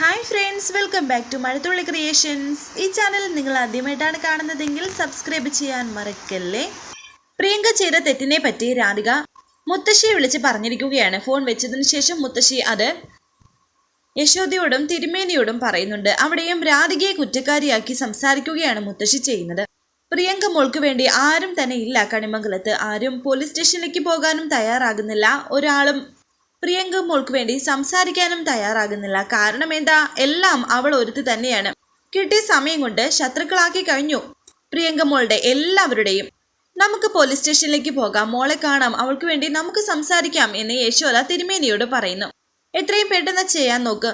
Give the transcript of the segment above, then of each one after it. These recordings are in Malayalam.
Hi friends welcome back to Mazhathulli creations. ഈ ചാനൽ നിങ്ങൾ ആദ്യമായിട്ടാണ് കാണുന്നതെങ്കിൽ സബ്സ്ക്രൈബ് ചെയ്യാൻ മറക്കല്ലേ? പ്രിയങ്ക ചെയ്ത തെറ്റിനെ പറ്റി രാധിക മുത്തശ്ശിയെ വിളിച്ച് പറഞ്ഞിരിക്കുകയാണ്. ഫോൺ വെച്ചതിന് ശേഷം മുത്തശ്ശി അത് യശോദയോടും തിരുമേനിയോടും പറയുന്നുണ്ട്. അവിടെയും രാധികയെ കുറ്റക്കാരിയാക്കി സംസാരിക്കുകയാണ് മുത്തശ്ശി ചെയ്യുന്നത്. പ്രിയങ്ക മോൾക്ക് വേണ്ടി ആരും തന്നെ ഇല്ല കണിമംഗലത്ത്. ആരും പോലീസ് സ്റ്റേഷനിലേക്ക് പോകാനും തയ്യാറാകുന്നില്ല. ഒരാളും പ്രിയങ്ക മോൾക്ക് വേണ്ടി സംസാരിക്കാനും തയ്യാറാകുന്നില്ല. കാരണം എന്താ? എല്ലാം അവൾ ഒരുത്തി തന്നെയാണ്. കിട്ടിയ സമയം കൊണ്ട് ശത്രുക്കളാക്കി കഴിഞ്ഞു. പ്രിയങ്ക മോളുടെ എല്ലാവരുടെയും. നമുക്ക് പോലീസ് സ്റ്റേഷനിലേക്ക് പോകാം. മോളെ കാണാം. അവൾക്ക് വേണ്ടി നമുക്ക് സംസാരിക്കാം എന്ന് യേശോല തിരുമേനിയോട് പറയുന്നു. എത്രയും പെട്ടെന്ന് ചെയ്യാൻ നോക്ക്.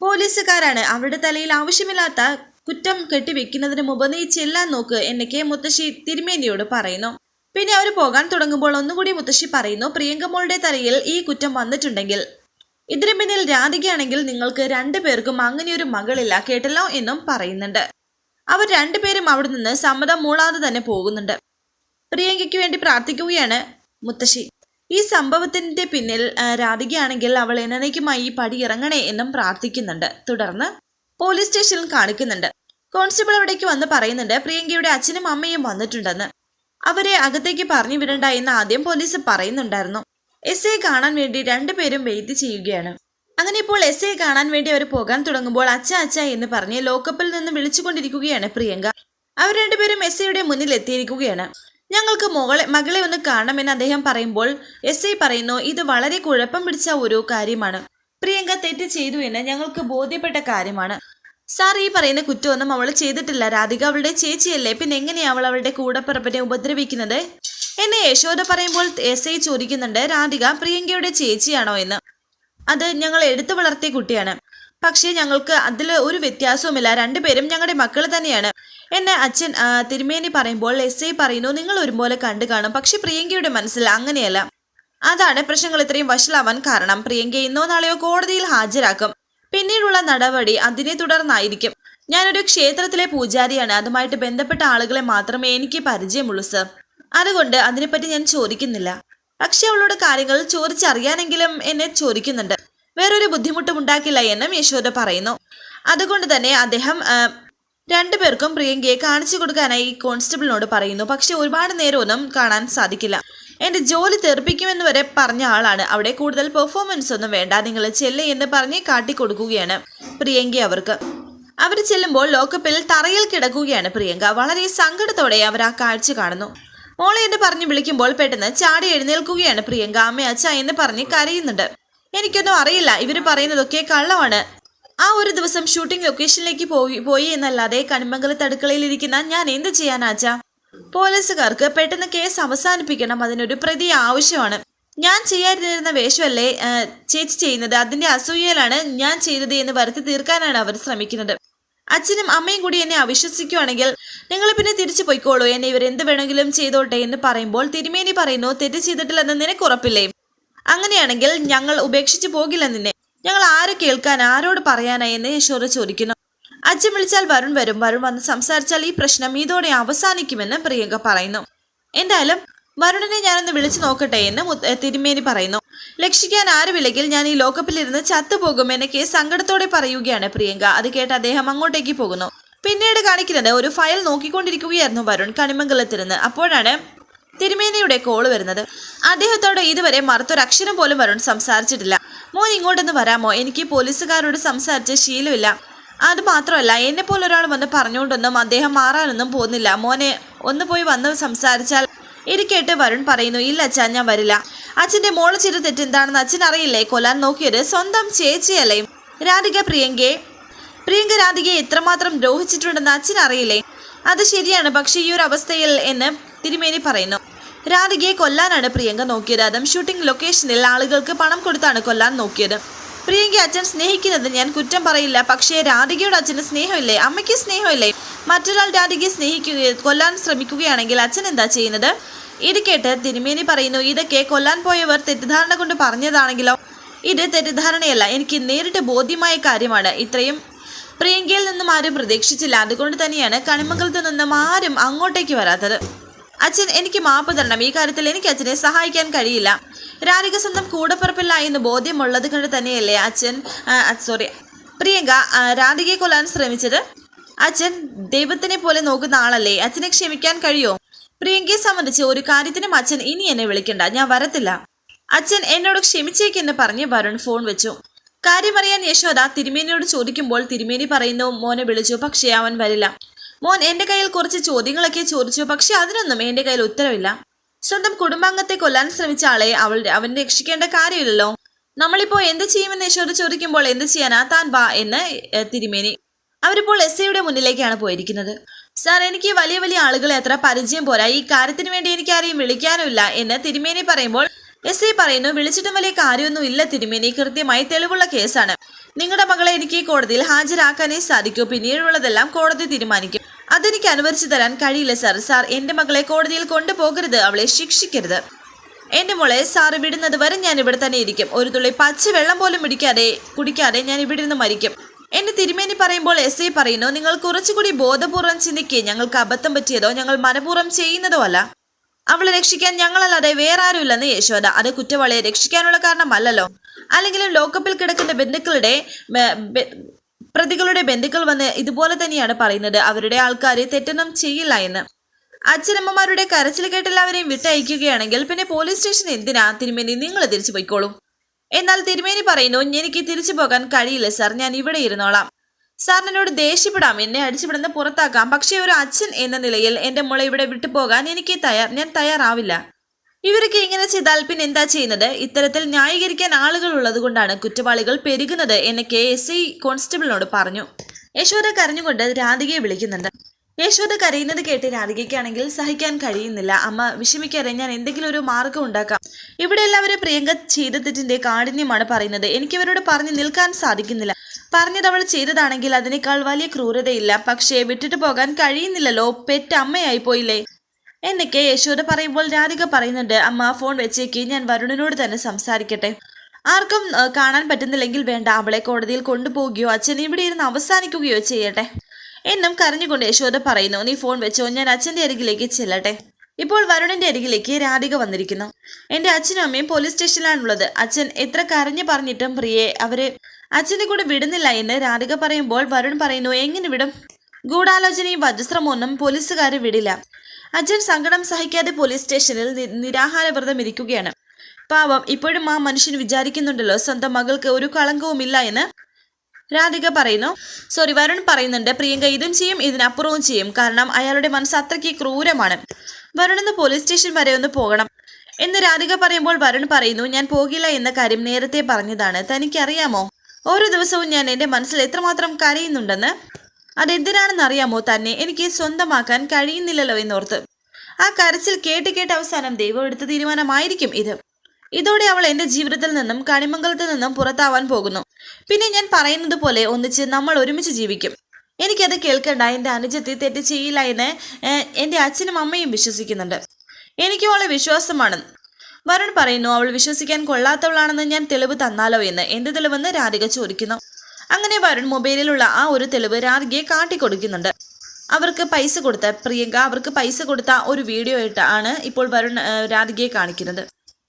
പോലീസുകാരാണ് അവരുടെ തലയിൽ ആവശ്യമില്ലാത്ത കുറ്റം കെട്ടിവെക്കുന്നതിന് മുമ്പ് നീ ചെല്ലാൻ നോക്ക് എന്നൊക്കെ മുത്തശ്ശി തിരുമേനിയോട് പറയുന്നു. പിന്നെ അവർ പോകാൻ തുടങ്ങുമ്പോൾ ഒന്നുകൂടി മുത്തശ്ശി പറയുന്നു പ്രിയങ്ക മോളുടെ തലയിൽ ഈ കുറ്റം വന്നിട്ടുണ്ടെങ്കിൽ. ഇതിനു പിന്നിൽ രാധികയാണെങ്കിൽ നിങ്ങൾക്ക് രണ്ടുപേർക്കും അങ്ങനെയൊരു മകളില്ല കേട്ടല്ലോ എന്നും പറയുന്നുണ്ട്. അവർ രണ്ടുപേരും അവിടെ നിന്ന് സമ്മതം മൂളാതെ തന്നെ പോകുന്നുണ്ട്. പ്രിയങ്കയ്ക്ക് വേണ്ടി പ്രാർത്ഥിക്കുകയാണ് മുത്തശ്ശി. ഈ സംഭവത്തിന്റെ പിന്നിൽ രാധികയാണെങ്കിൽ അവൾ എന്നേക്കുമായി പടി ഇറങ്ങണേ എന്നും പ്രാർത്ഥിക്കുന്നുണ്ട്. തുടർന്ന് പോലീസ് സ്റ്റേഷനിൽ കാണിക്കുന്നുണ്ട്. കോൺസ്റ്റബിൾ അവിടേക്ക് വന്ന് പറയുന്നുണ്ട് പ്രിയങ്കയുടെ അച്ഛനും അമ്മയും വന്നിട്ടുണ്ടെന്ന്. അവരെ അകത്തേക്ക് പറഞ്ഞു വിടണ്ട എന്ന് ആദ്യം പോലീസ് പറയുന്നുണ്ടായിരുന്നു. എസ് ഐ കാണാൻ വേണ്ടി രണ്ടുപേരും വെയിറ്റ് ചെയ്യുകയാണ്. അങ്ങനെ ഇപ്പോൾ എസ് ഐ കാണാൻ വേണ്ടി അവർ പോകാൻ തുടങ്ങുമ്പോൾ അച്ഛ അച്ഛ എന്ന് പറഞ്ഞ് ലോക്കപ്പിൽ നിന്ന് വിളിച്ചുകൊണ്ടിരിക്കുകയാണ് പ്രിയങ്ക. അവർ രണ്ടുപേരും എസ് ഐയുടെ മുന്നിൽ എത്തിയിരിക്കുകയാണ്. ഞങ്ങൾക്ക് മകളെ മകളെ ഒന്ന് കാണണമെന്ന് അദ്ദേഹം പറയുമ്പോൾ എസ് ഐ പറയുന്നു ഇത് വളരെ കുഴപ്പം പിടിച്ച ഒരു കാര്യമാണ്. പ്രിയങ്ക തെറ്റ് ചെയ്തു എന്ന് ഞങ്ങൾക്ക് ബോധ്യപ്പെട്ട കാര്യമാണ്. സാർ ഈ പറയുന്ന കുറ്റമൊന്നും അവൾ ചെയ്തിട്ടില്ല. രാധിക അവളുടെ ചേച്ചിയല്ലേ. പിന്നെ എങ്ങനെയാ അവൾ അവളുടെ കൂടപ്പിറപ്പിനെ ഉപദ്രവിക്കുന്നത്? എന്നെ യശോദ പറയുമ്പോൾ എസ് ഐ ചോദിക്കുന്നുണ്ട് രാധിക പ്രിയങ്കയുടെ ചേച്ചിയാണോ എന്ന്? അത് ഞങ്ങൾ എടുത്തു വളർത്തിയ കുട്ടിയാണ്. പക്ഷേ ഞങ്ങൾക്ക് അതിൽ ഒരു വ്യത്യാസവുമില്ല. രണ്ടുപേരും ഞങ്ങളുടെ മക്കൾ തന്നെയാണ്. എന്നെ അച്ഛൻ തിരുമേനി പറയുമ്പോൾ എസ് ഐ പറയുന്നു നിങ്ങൾ ഒരുപോലെ കണ്ടു കാണും. പക്ഷെ പ്രിയങ്കയുടെ മനസ്സിൽ അങ്ങനെയല്ല. അതാണ് പ്രശ്നങ്ങൾ. ഇത്രയും വഷളാവാൻ കാരണം. പ്രിയങ്ക ഇന്നോ നാളെയോ കോടതിയിൽ ഹാജരാക്കും. പിന്നീടുള്ള നടപടി അതിനെ തുടർന്നായിരിക്കും. ഞാനൊരു ക്ഷേത്രത്തിലെ പൂജാരിയാണ്. അതുമായിട്ട് ബന്ധപ്പെട്ട ആളുകളെ മാത്രമേ എനിക്ക് പരിചയമുള്ളൂ സർ. അതുകൊണ്ട് അതിനെപ്പറ്റി ഞാൻ ചോദിക്കുന്നില്ല. പക്ഷെ അവളോട് കാര്യങ്ങൾ ചോദിച്ചറിയാനെങ്കിലും എന്നെ ചോദിക്കുന്നുണ്ട്. വേറൊരു ബുദ്ധിമുട്ടും ഉണ്ടാക്കില്ല എന്നും യശോദ പറയുന്നു. അതുകൊണ്ട് തന്നെ അദ്ദേഹം രണ്ടുപേർക്കും പ്രിയങ്കയെ കാണിച്ചു കൊടുക്കാനായി കോൺസ്റ്റബിളിനോട് പറയുന്നു. പക്ഷെ ഒരുപാട് നേരമൊന്നും കാണാൻ സാധിക്കില്ല. എന്റെ ജോലി തെറിപ്പിക്കുമെന്ന് വരെ പറഞ്ഞ ആളാണ്. അവിടെ കൂടുതൽ പെർഫോമൻസ് ഒന്നും വേണ്ട. നിങ്ങൾ ചെല്ല് എന്ന് പറഞ്ഞ് കാട്ടിക്കൊടുക്കുകയാണ് പ്രിയങ്ക അവർക്ക്. അവർ ചെല്ലുമ്പോൾ ലോക്കപ്പിൽ തറയിൽ കിടക്കുകയാണ് പ്രിയങ്ക. വളരെ സങ്കടത്തോടെ അവർ ആ കാഴ്ച കാണുന്നു. മോളെ എന്ന് പറഞ്ഞ് വിളിക്കുമ്പോൾ പെട്ടെന്ന് ചാടി എഴുന്നേൽക്കുകയാണ് പ്രിയങ്ക. അമ്മ അച്ഛ എന്ന് പറഞ്ഞ് കരയുന്നുണ്ട്. എനിക്കൊന്നും അറിയില്ല. ഇവർ പറയുന്നതൊക്കെ കള്ളമാണ്. ആ ഒരു ദിവസം ഷൂട്ടിംഗ് ലൊക്കേഷനിലേക്ക് പോയി പോയി എന്നല്ലാതെ കണിമംഗലത്ത് അടുക്കളയിൽ ഇരിക്കുന്ന ഞാൻ എന്ത് ചെയ്യാനാച്ചാ പോലീസുകാർക്ക് പെട്ടെന്ന് കേസ് അവസാനിപ്പിക്കണം അതിനൊരു പ്രതി ആവശ്യമാണ്. ഞാൻ ചെയ്യാതിരുന്ന വേഷമല്ലേ ചേച്ചി ചെയ്യുന്നത്? അതിന്റെ അസൂയയിലാണ് ഞാൻ ചെയ്തത് എന്ന് വരുത്തി തീർക്കാനാണ് അവർ ശ്രമിക്കുന്നത്. അച്ഛനും അമ്മയും കൂടി എന്നെ അവിശ്വസിക്കുവാണെങ്കിൽ നിങ്ങൾ പിന്നെ തിരിച്ചു പോയിക്കോളൂ. എന്നെ ഇവർ എന്ത് വേണമെങ്കിലും ചെയ്തോട്ടെ എന്ന് പറയുമ്പോൾ തിരുമേനി പറയുന്നു തെറ്റ് ചെയ്തിട്ടില്ലെന്ന് നിനക്ക് ഉറപ്പില്ലേ? അങ്ങനെയാണെങ്കിൽ ഞങ്ങൾ ഉപേക്ഷിച്ചു പോകില്ല നിന്നെ. ഞങ്ങൾ ആരെ കേൾക്കാൻ ആരോട് പറയാനായി? എന്ന് യശോറ ചോദിക്കുന്നു. അച്ഛൻ വിളിച്ചാൽ വരുൺ വരും. വരുൺ വന്ന് സംസാരിച്ചാൽ ഈ പ്രശ്നം ഇതോടെ അവസാനിക്കുമെന്ന് പ്രിയങ്ക പറയുന്നു. എന്തായാലും വരുണിനെ ഞാനൊന്ന് വിളിച്ചു നോക്കട്ടെ എന്ന് തിരുമേനി പറയുന്നു. ലക്ഷിക്കാൻ ആരുമില്ലെങ്കിൽ ഞാൻ ഈ ലോക്കപ്പിലിരുന്ന് എന്നൊക്കെ സങ്കടത്തോടെ പറയുകയാണ് പ്രിയങ്ക. അത് കേട്ട് അദ്ദേഹം അങ്ങോട്ടേക്ക് പോകുന്നു. പിന്നീട് കാണിക്കുന്നത് ഒരു ഫയൽ നോക്കിക്കൊണ്ടിരിക്കുകയായിരുന്നു വരുൺ കണിമംഗലത്തിരുന്ന്. അപ്പോഴാണ് തിരുമേനിയുടെ കോൾ വരുന്നത്. അദ്ദേഹത്തോട് ഇതുവരെ മറുത്തൊരക്ഷരം പോലും വരുൺ സംസാരിച്ചിട്ടില്ല. മോൻ ഇങ്ങോട്ടൊന്ന് വരാമോ? എനിക്ക് പോലീസുകാരോട് സംസാരിച്ച ശീലമില്ല. അത് മാത്രമല്ല എന്നെ പോലെ ഒരാൾ വന്ന് പറഞ്ഞുകൊണ്ടൊന്നും അദ്ദേഹം മാറാനൊന്നും പോകുന്നില്ല. മോനെ ഒന്ന് പോയി വന്ന് സംസാരിച്ചാൽ ഇരിക്കേട്ട് കേട്ട് വരുൺ പറയുന്നു ഇല്ല അച്ഛാ ഞാൻ വരില്ല. അച്ഛന്റെ മോൾ ചെയ്ത തെറ്റെന്താണെന്ന് അച്ഛൻ അറിയില്ലേ കൊല്ലാൻ നോക്കിയത് സ്വന്തം ചേച്ചിയല്ലേ? രാധിക പ്രിയങ്കയെ പ്രിയങ്ക രാധികയെ എത്രമാത്രം ദ്രോഹിച്ചിട്ടുണ്ടെന്ന് അച്ഛൻ അറിയില്ലേ അത് ശരിയാണ് പക്ഷേ ഈ ഒരു അവസ്ഥയിൽ എന്ന് തിരുമേനി പറയുന്നു. രാധികയെ കൊല്ലാനാണ് പ്രിയങ്ക നോക്കിയത്. അതും ഷൂട്ടിംഗ് ലൊക്കേഷനിൽ ആളുകൾക്ക് പണം കൊടുത്താണ് കൊല്ലാൻ നോക്കിയത്. പ്രിയങ്ക അച്ഛൻ സ്നേഹിക്കുന്നത് ഞാൻ കുറ്റം പറയില്ല. പക്ഷേ രാധികയുടെ അച്ഛന് സ്നേഹമില്ലേ? അമ്മയ്ക്ക് സ്നേഹമില്ലേ? മറ്റൊരാൾ രാധികയെ സ്നേഹിക്കുകയും കൊല്ലാൻ ശ്രമിക്കുകയാണെങ്കിൽ അച്ഛൻ എന്താ ചെയ്യുന്നത്? ഇത് കേട്ട് തിരുമേനി പറയുന്നു ഇതൊക്കെ കൊല്ലാൻ പോയവർ തെറ്റിദ്ധാരണ കൊണ്ട് പറഞ്ഞതാണെങ്കിലോ? ഇത് തെറ്റിദ്ധാരണയല്ല. എനിക്ക് നേരിട്ട് ബോധ്യമായ കാര്യമാണ്. ഇത്രയും പ്രിയങ്കയിൽ നിന്നും ആരും പ്രതീക്ഷിച്ചില്ല. അതുകൊണ്ട് തന്നെയാണ് കണിമംഗലത്ത് നിന്നും ആരും അങ്ങോട്ടേക്ക് വരാത്തത്. അച്ഛൻ എനിക്ക് മാപ്പ് തരണം. ഈ കാര്യത്തിൽ എനിക്ക് അച്ഛനെ സഹായിക്കാൻ കഴിയില്ല. രാധിക സ്വന്തം കൂടപ്പിറപ്പില്ല എന്ന് ബോധ്യമുള്ളത് കൊണ്ട് തന്നെയല്ലേ അച്ഛൻ സോറി പ്രിയങ്ക രാധികയെ കൊല്ലാൻ ശ്രമിച്ചത്? അച്ഛൻ ദൈവത്തിനെ പോലെ നോക്കുന്ന ആളല്ലേ? അച്ഛനെ ക്ഷമിക്കാൻ കഴിയോ? പ്രിയങ്കയെ സംബന്ധിച്ച് ഒരു കാര്യത്തിനും അച്ഛൻ ഇനി എന്നെ വിളിക്കണ്ട. ഞാൻ വരത്തില്ല. അച്ഛൻ എന്നോട് ക്ഷമിച്ചേക്കെന്ന് പറഞ്ഞ് വരുൺ ഫോൺ വെച്ചു. കാര്യമറിയാൻ യശോദ തിരുമേനിയോട് ചോദിക്കുമ്പോൾ തിരുമേനി പറയുന്നു മോനെ വിളിച്ചു പക്ഷേ അവൻ വരില്ല. മോൻ എന്റെ കയ്യിൽ കുറച്ച് ചോദ്യങ്ങളൊക്കെ ചോദിച്ചു പക്ഷെ അതിനൊന്നും എന്റെ കയ്യിൽ ഉത്തരവില്ല. സ്വന്തം കുടുംബാംഗത്തെ കൊല്ലാൻ ശ്രമിച്ച ആളെ അവൾ അവൻ രക്ഷിക്കേണ്ട കാര്യമില്ലല്ലോ. നമ്മളിപ്പോ എന്ത് ചെയ്യുമെന്ന് യശോദ ചോദിക്കുമ്പോൾ എന്ത് ചെയ്യാനാ? താൻ വാ എന്ന് തിരുമേനി. അവരിപ്പോൾ എസ് ഐയുടെ മുന്നിലേക്കാണ് പോയിരിക്കുന്നത്. സാർ എനിക്ക് വലിയ വലിയ ആളുകളെ അത്ര പരിചയം പോരാ. ഈ കാര്യത്തിന് വേണ്ടി എനിക്ക് ആരെയും വിളിക്കാനുമില്ല എന്ന് തിരുമേനി പറയുമ്പോൾ എസ് ഐ പറയുന്നു വിളിച്ചിട്ടും വലിയ കാര്യമൊന്നും ഇല്ല തിരുമേനി. കൃത്യമായി തെളിവുള്ള കേസാണ്. നിങ്ങളുടെ മകളെ എനിക്ക് കോടതിയിൽ ഹാജരാക്കാനേ സാധിക്കൂ. പിന്നീടുള്ളതെല്ലാം കോടതി തീരുമാനിക്കും. അതെനിക്ക് അനുവദിച്ചു തരാൻ കഴിയില്ല സാർ സാർ എന്റെ മകളെ കോടതിയിൽ കൊണ്ടുപോകരുത് അവളെ ശിക്ഷിക്കരുത്. എന്റെ മോളെ സാറ് വിടുന്നത് വരെ ഞാൻ ഇവിടെ തന്നെ ഇരിക്കും. ഒരു തുള്ളി പച്ച വെള്ളം പോലും പിടിക്കാതെ കുടിക്കാതെ ഞാൻ ഇവിടെ നിന്ന് മരിക്കും. എന്നെ തിരുമേനി പറയുമ്പോൾ എസ് ഐ പറയുന്നു നിങ്ങൾ കുറച്ചുകൂടി ബോധപൂർവം ചിന്തിക്കുക ഞങ്ങൾക്ക് അബദ്ധം പറ്റിയതോ ഞങ്ങൾ മനഃപൂർവം ചെയ്യുന്നതോ അല്ല. അവളെ രക്ഷിക്കാൻ ഞങ്ങളല്ലാതെ വേറെ ആരുമില്ലെന്ന് യശോദ അത് കുറ്റവാളിയെ രക്ഷിക്കാനുള്ള കാരണമല്ലല്ലോ. അല്ലെങ്കിലും ലോക്കപ്പിൽ കിടക്കുന്ന ബന്ധുക്കളുടെ പ്രതികളുടെ ബന്ധുക്കൾ വന്ന് ഇതുപോലെ തന്നെയാണ് പറയുന്നത്. അവരുടെ ആൾക്കാരെ തെറ്റൊന്നും ചെയ്യില്ല എന്ന്. അച്ഛനമ്മമാരുടെ കരച്ചിൽ കേട്ട് എല്ലാവരെയും വിട്ടയക്കുകയാണെങ്കിൽ പിന്നെ പോലീസ് സ്റ്റേഷൻ എന്തിനാ തിരുമേനി നിങ്ങൾ തിരിച്ചു പോയിക്കോളൂ? എന്നാൽ തിരുമേനി പറയുന്നു എനിക്ക് തിരിച്ചു പോകാൻ കഴിയില്ല സാർ ഞാൻ ഇവിടെ ഇരുന്നോളാം. സാറിന് എന്നോട് ദേഷ്യപ്പെടാം എന്നെ അടിച്ചുവിടുന്ന പുറത്താക്കാം. പക്ഷേ ഒരു അച്ഛൻ എന്ന നിലയിൽ എന്റെ മോളെ ഇവിടെ വിട്ടുപോകാൻ എനിക്ക് തയ്യാർ ഞാൻ തയ്യാറാവില്ല. ഇവരൊക്കെ ഇങ്ങനെ ചെയ്താൽ പിന്നെ എന്താ ചെയ്യുന്നത്? ഇത്തരത്തിൽ ന്യായീകരിക്കാൻ ആളുകൾ ഉള്ളത് കൊണ്ടാണ് കുറ്റവാളികൾ പെരുകുന്നത് എന്ന് കെ എസ് ഐ കോൺസ്റ്റബിളിനോട് പറഞ്ഞു. യശോദ കരഞ്ഞുകൊണ്ട് രാധികയെ വിളിക്കുന്നുണ്ട്. യശോദ കരയുന്നത് കേട്ട് രാധികയ്ക്കാണെങ്കിൽ സഹിക്കാൻ കഴിയുന്നില്ല. അമ്മ വിഷമിക്കാതെ ഞാൻ എന്തെങ്കിലും ഒരു മാർഗം ഉണ്ടാക്കാം. ഇവിടെ എല്ലാവരും പ്രിയങ്ക ചെയ്ത തെറ്റിന്റെ കാഠിന്യമാണ് പറയുന്നത്. എനിക്ക് ഇവരോട് പറഞ്ഞു നിൽക്കാൻ സാധിക്കുന്നില്ല. പറഞ്ഞത് അവൾ ചെയ്തതാണെങ്കിൽ അതിനേക്കാൾ വലിയ ക്രൂരതയില്ല. പക്ഷേ വിട്ടിട്ട് പോകാൻ കഴിയുന്നില്ലല്ലോ. പെറ്റ് അമ്മയായി പോയില്ലേ എന്നൊക്കെ യശോദ പറയുമ്പോൾ രാധിക പറയുന്നുണ്ട് അമ്മ ഫോൺ വെച്ചേക്ക് ഞാൻ വരുണനോട് തന്നെ സംസാരിക്കട്ടെ. ആർക്കും കാണാൻ പറ്റുന്നില്ലെങ്കിൽ വേണ്ട അവളെ കോടതിയിൽ കൊണ്ടുപോവുകയോ അച്ഛൻ ഇവിടെ ഇരുന്ന് അവസാനിക്കുകയോ ചെയ്യട്ടെ. എന്നും കരഞ്ഞുകൊണ്ട് യശോദ പറയുന്നു നീ ഫോൺ വെച്ചോ ഞാൻ അച്ഛന്റെ അരികിലേക്ക് ചെല്ലട്ടെ. ഇപ്പോൾ വരുണിന്റെ അരികിലേക്ക് രാധിക വന്നിരിക്കുന്നു. എന്റെ അച്ഛനും അമ്മയും പോലീസ് സ്റ്റേഷനിലാണുള്ളത് അച്ഛൻ എത്ര കരഞ്ഞു പറഞ്ഞിട്ടും പ്രിയെ അവർ അച്ഛനെ കൂടെ വിടുന്നില്ല എന്ന് രാധിക പറയുമ്പോൾ വരുൺ പറയുന്നു എങ്ങനെ വിടും? ഗൂഢാലോചനയും വജ്രശ്രമമൊന്നും പോലീസുകാരെ വിടില്ല. അച്ഛൻ സങ്കടം സഹിക്കാതെ പോലീസ് സ്റ്റേഷനിൽ നിരാഹാര വ്രതം ഇരിക്കുകയാണ്. പാവം ഇപ്പോഴും ആ മനുഷ്യൻ വിചാരിക്കുന്നുണ്ടല്ലോ സ്വന്തം മകൾക്ക് ഒരു കളങ്കവുമില്ല എന്ന് രാധിക പറയുന്നു. സോറി വരുൺ പറയുന്നുണ്ട് പ്രിയങ്ക ഇതും ചെയ്യും ഇതിനപ്പുറവും ചെയ്യും കാരണം അയാളുടെ മനസ്സ് അത്രയ്ക്ക് ക്രൂരമാണ്. വരുൺ ഒന്ന് പോലീസ് സ്റ്റേഷൻ വരെ ഒന്ന് പോകണം എന്ന് രാധിക പറയുമ്പോൾ വരുൺ പറയുന്നു ഞാൻ പോകില്ല എന്ന കാര്യം നേരത്തെ പറഞ്ഞതാണ്. തനിക്കറിയാമോ? ഓരോ ദിവസവും ഞാൻ എന്റെ മനസ്സിൽ എത്രമാത്രം കരയുന്നുണ്ടെന്ന്? അതെന്തിനാണെന്ന് അറിയാമോ തന്നെ എനിക്ക് സ്വന്തമാക്കാൻ കഴിയുന്നില്ലല്ലോ എന്നോർത്ത്. ആ കരച്ചിൽ കേട്ട് കേട്ട് അവസാനം ദൈവം എടുത്ത തീരുമാനമായിരിക്കും ഇത്. ഇതോടെ അവൾ എന്റെ ജീവിതത്തിൽ നിന്നും കണിമംഗലത്തിൽ നിന്നും പുറത്താവാൻ പോകുന്നു. പിന്നെ ഞാൻ പറയുന്നത് പോലെ ഒന്നിച്ച് നമ്മൾ ഒരുമിച്ച് ജീവിക്കും. എനിക്കത് കേൾക്കണ്ട എന്റെ അനുജത്തി തെറ്റ് ചെയ്യില്ല എന്ന് എന്റെ അച്ഛനും അമ്മയും വിശ്വസിക്കുന്നുണ്ട്. എനിക്കും അവളെ വിശ്വാസമാണ്. വരുൺ പറയുന്നു അവൾ വിശ്വസിക്കാൻ കൊള്ളാത്തവളാണെന്ന് ഞാൻ തെളിവ് തന്നാലോ എന്ന്. എന്ത് തെളിവെന്ന് രാധിക ചോദിക്കുന്നു. അങ്ങനെ വരുൺ മൊബൈലിലുള്ള ആ ഒരു തെളിവ് രാധികയെ കാട്ടിക്കൊടുക്കുന്നുണ്ട്. അവർക്ക് പൈസ കൊടുത്ത പ്രിയങ്ക അവർക്ക് പൈസ കൊടുത്ത ഒരു വീഡിയോ ആയിട്ട് ആണ് ഇപ്പോൾ വരുൺ രാധികയെ കാണിക്കുന്നത്.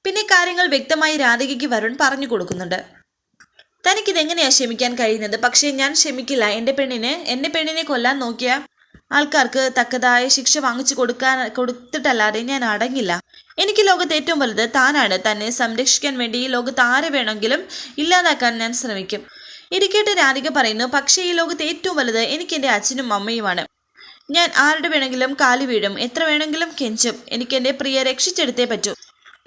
പിന്നെ കാര്യങ്ങൾ വ്യക്തമായി രാധികയ്ക്ക് വരുൺ പറഞ്ഞു കൊടുക്കുന്നുണ്ട്. തനിക്കിതെങ്ങനെയാ ക്ഷമിക്കാൻ കഴിയുന്നത്? പക്ഷേ ഞാൻ ക്ഷമിക്കില്ല. എന്റെ പെണ്ണിനെ എന്റെ പെണ്ണിനെ കൊല്ലാൻ നോക്കിയ ആൾക്കാർക്ക് തക്കതായ ശിക്ഷ വാങ്ങിച്ചു കൊടുക്കാൻ കൊടുത്തിട്ടല്ലാതെ ഞാൻ അടങ്ങില്ല. എനിക്ക് ലോകത്ത് ഏറ്റവും വലുത് താനാണ്. തന്നെ സംരക്ഷിക്കാൻ വേണ്ടി ഈ ലോകത്ത് ആരെ വേണമെങ്കിലും ഇല്ലാതാക്കാൻ ഞാൻ ശ്രമിക്കും. ഇരിക്കട്ടെ രാധിക പറയുന്നു. പക്ഷേ ഈ ലോകത്ത് ഏറ്റവും വലുത് എനിക്ക് എന്റെ അച്ഛനും അമ്മയുമാണ്. ഞാൻ ആരുടെ വേണമെങ്കിലും കാലി വീഴും. എത്ര വേണമെങ്കിലും കെഞ്ചും. എനിക്ക് എന്റെ പ്രിയ രക്ഷിച്ചെടുത്തേ പറ്റൂ.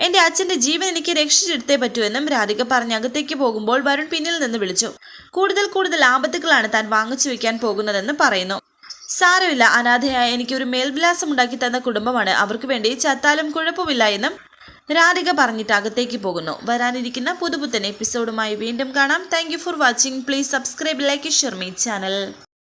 എന്റെ അച്ഛന്റെ ജീവൻ എനിക്ക് രക്ഷിച്ചെടുത്തേ പറ്റൂ എന്നും രാധിക പറഞ്ഞ് അകത്തേക്ക് പോകുമ്പോൾ വരുൺ പിന്നിൽ നിന്ന് വിളിച്ചു. കൂടുതൽ കൂടുതൽ ആപത്തുകളാണ് താൻ വാങ്ങിച്ചു വെക്കാൻ പോകുന്നതെന്ന് പറയുന്നു. സാരമില്ല. അനാഥയായ എനിക്ക് ഒരു മേൽവിലാസം ഉണ്ടാക്കി തന്ന കുടുംബമാണ്. അവർക്ക് വേണ്ടി ചത്താലും കുഴപ്പമില്ല എന്നും രാധിക പറഞ്ഞിട്ട് അകത്തേക്ക് പോകുന്നു. വരാനിരിക്കുന്ന പുതുപുത്തൻ എപ്പിസോഡുമായി വീണ്ടും കാണാം. Thank for watching please subscribe like share my channel